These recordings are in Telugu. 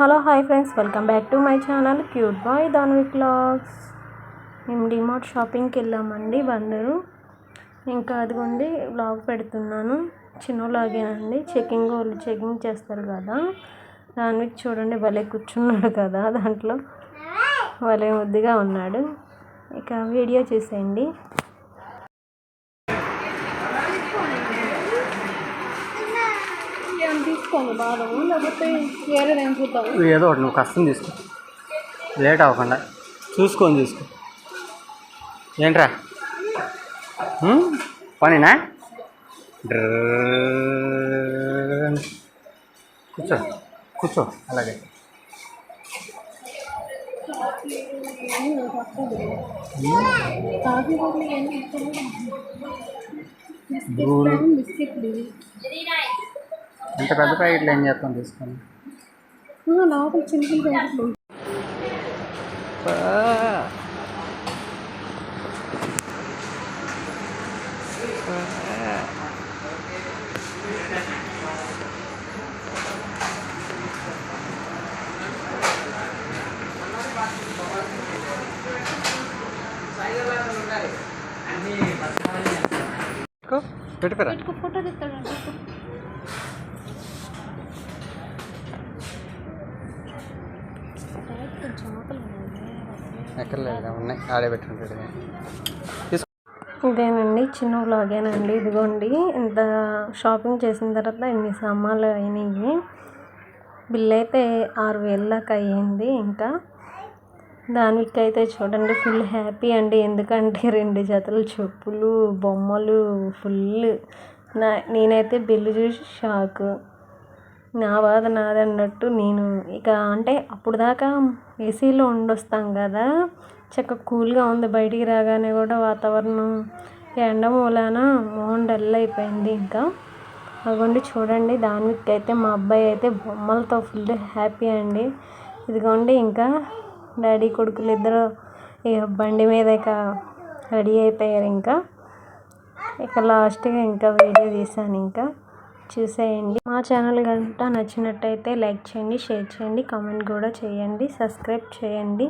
Hello hi friends. Welcome back to my channel cute boy Danvi vlogs. మేము డిమార్ట్ షాపింగ్కి వెళ్ళామండి బందరు. ఇంకా అదిగోండి బ్లాగ్ పెడుతున్నాను. చిన్నలాగేనండి చెకింగ్ వాళ్ళు చెకింగ్ చేస్తారు కదా. దాన్వి చూడండి భలే కూర్చున్నాడు కదా దాంట్లో. భలే ముద్దుగా ఉన్నాడు. ఇక వీడియో చూసేయండి. తీసుకోండి బాదము లేకపోతే వేరే చూద్దాము ఏదో ఒకటి నువ్వు కష్టం తీసుకో. లేట్ అవ్వకుండా. చూసుకొని తీసుకో ఏంట్రా? పనినా? కూర్చో కూర్చో అలాగే బిస్కెట్ ఇంత పెద్ద ప్యాకెట్లు ఏం చేస్తాం తీసుకొని? ఆ, లోపల చిన్న చిన్న ప్యాకెట్లు. పెట్టుకురా పెట్టుకో ఫోటో తీస్తాడు ఎక్కడ లేదు ఉన్నాయి. ఆడే పెట్టుకుంటాడు ఇదేనండి చిన్న వ్లాగేనండి. ఇదిగోండి ఇంత షాపింగ్ చేసిన తర్వాత ఇన్ని సామాన్లు అయినాయి. బిల్ అయితే ఆరు వేల దాకా అయ్యింది ఇంకా. దానికి అయితే చూడండి ఫుల్ హ్యాపీ అండి. ఎందుకంటే రెండు జతలు చెప్పులు బొమ్మలు ఫుల్. నా నేనైతే బిల్లు చూసి షాక్. నా బాధ నాదన్నట్టు నేను ఇక అంటే అప్పుడు దాకా ఏసీలో ఉండొస్తాం కదా. చక్కగా కూల్గా ఉంది. బయటికి రాగానే కూడా వాతావరణం ఎండ మూలాన మొహం డల్ అయిపోయింది ఇంకా. అదిగోండి చూడండి. దానికి అయితే మా అబ్బాయి అయితే బొమ్మలతో ఫుల్ హ్యాపీ అండి. ఇదిగోండి ఇంకా డాడీ కొడుకులు ఇద్దరు ఇక బండి మీద ఇక రెడీ అయిపోయారు ఇంకా. ఇక లాస్ట్గా ఇంకా వీడియో తీసాను ఇంకా. చూసేయండి. మా ఛానల్ కనుక నచ్చినట్టయితే లైక్ చేయండి షేర్ చేయండి కామెంట్ కూడా చేయండి సబ్స్క్రైబ్ చేయండి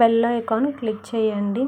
బెల్ ఐకాన్ క్లిక్ చేయండి.